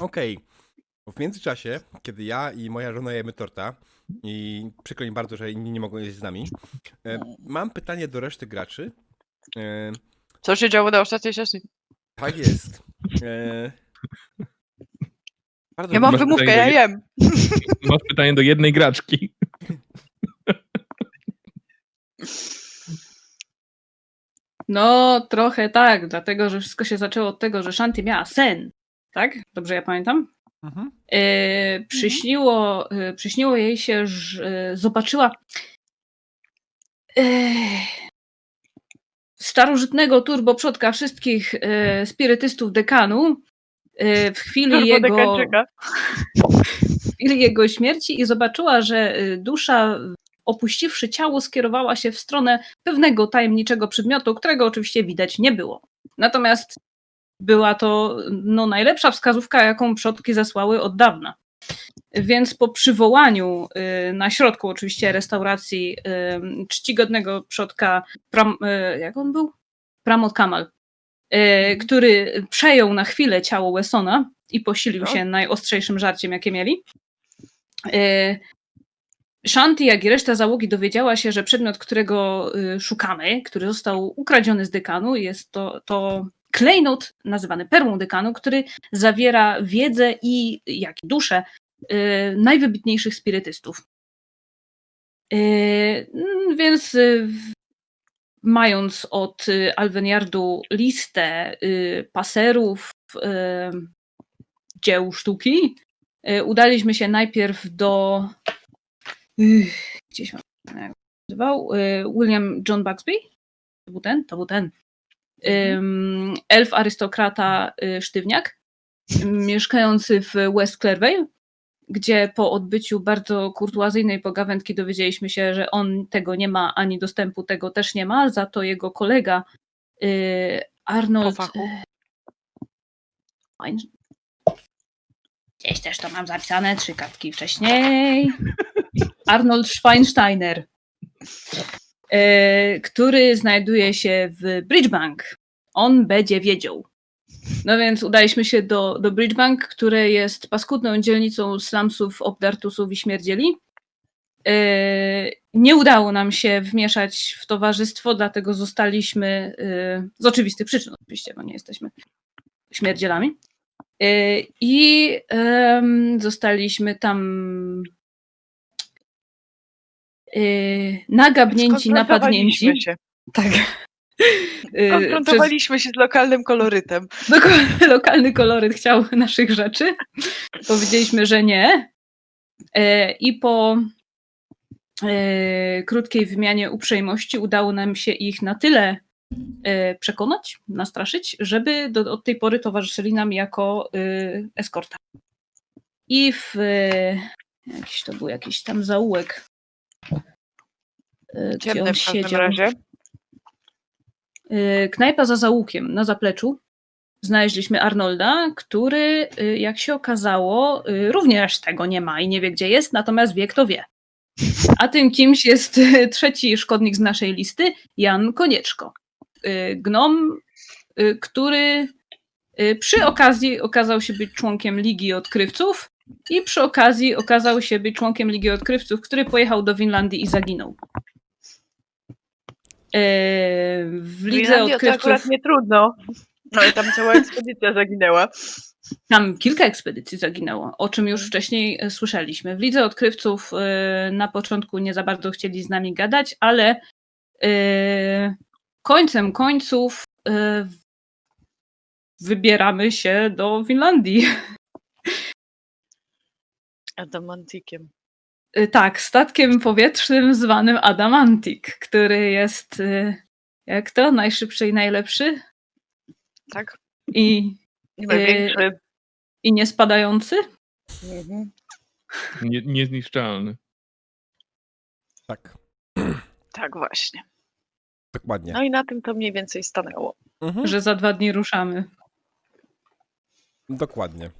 Okej. W międzyczasie, kiedy ja i moja żona jemy torta i przykro mi bardzo, że inni nie mogą jeść z nami, e, mam pytanie do reszty graczy. E, Co się działo na ostatniej sesji? tak jest. E, bardzo Ja mam Masz wymówkę, ja do jem. Masz pytanie do jednej graczki. No, trochę tak, dlatego że wszystko się zaczęło od tego, że Shanti miała sen. Tak? Dobrze ja pamiętam? Mhm. E, przyśniło, e, przyśniło jej się, że e, zobaczyła e, starożytnego turboprzodka wszystkich e, spirytystów dekanu w chwili jego, w chwili jego śmierci i zobaczyła, że y, dusza opuściwszy ciało skierowała się w stronę pewnego tajemniczego przedmiotu, którego oczywiście widać nie było. Natomiast była to no, najlepsza wskazówka, jaką przodki zasłały od dawna. Więc po przywołaniu y, na środku oczywiście restauracji y, czcigodnego przodka, Pram, y, jak on był? Pramod Kamal, y, który przejął na chwilę ciało Wessona i posilił O. się najostrzejszym żarciem, jakie mieli. Shanti, jak i reszta załogi dowiedziała się, że przedmiot, którego szukamy, który został ukradziony z dekanu, jest to, to klejnot nazywany perłą dekanu, który zawiera wiedzę i jak i duszę y, najwybitniejszych spirytystów. Y, mm, Więc y, mając od Alveniardu listę paserów dzieł sztuki, udaliśmy się najpierw do gdzieś mam nazywał William John Buxby? To był ten? To był ten. Ym, elf arystokrata y, sztywniak, mieszkający w West Clervale, gdzie po odbyciu bardzo kurtuazyjnej pogawędki dowiedzieliśmy się, że on tego nie ma, ani dostępu tego też nie ma, za to jego kolega y, Arnold. Fein- Gdzieś też to mam zapisane, trzy kartki wcześniej. Arnold Schweinsteiner, który znajduje się w Bridgebank. On będzie wiedział. No więc udaliśmy się do, do Bridgebank, które jest paskudną dzielnicą slumsów, obdartusów i śmierdzieli. E, Nie udało nam się wmieszać w towarzystwo, dlatego zostaliśmy e, z oczywistych przyczyn, oczywiście, bo nie jesteśmy śmierdzielami. I zostaliśmy tam e, nagabnięci, napadnięci. Się. Tak. E, przez Konfrontowaliśmy się z lokalnym kolorytem. dokładnie lokalny koloryt chciał naszych rzeczy. Powiedzieliśmy, że nie. E, I po e, krótkiej wymianie uprzejmości udało nam się ich na tyle e, przekonać, nastraszyć, żeby do, od tej pory towarzyszyli nam jako eskorta. I w jakiś to był jakiś tam zaułek. E, Gdzie Ciemny on w każdym siedział. razie. Y, Knajpa za zaułkiem, na zapleczu, znaleźliśmy Arnolda, który, y, jak się okazało, y, również tego nie ma i nie wie, gdzie jest, natomiast wie, kto wie. A tym kimś jest y, trzeci szkodnik z naszej listy, Jan Konieczko. Y, Gnom, y, który y, przy okazji okazał się być członkiem Ligi Odkrywców i przy okazji okazał się być członkiem Ligi Odkrywców, który pojechał do Winlandii i zaginął. Y, W Lidze Finlandia to Odkrywców akurat nie trudno. No i tam cała ekspedycja zaginęła. Tam kilka ekspedycji zaginęło, o czym już wcześniej e, słyszeliśmy. W Lidze Odkrywców e, na początku nie za bardzo chcieli z nami gadać, ale e, końcem końców wybieramy się do Finlandii. Adamantikiem. E, Tak, statkiem powietrznym zwanym Adamantik, który jest e, jak to? Najszybszy i najlepszy Tak? i, I największy. i niespadający. Mhm. Nie, niezniszczalny. Tak, Tak właśnie. dokładnie. No i na tym to mniej więcej stanęło. Mhm. że za dwa dni ruszamy. Dokładnie.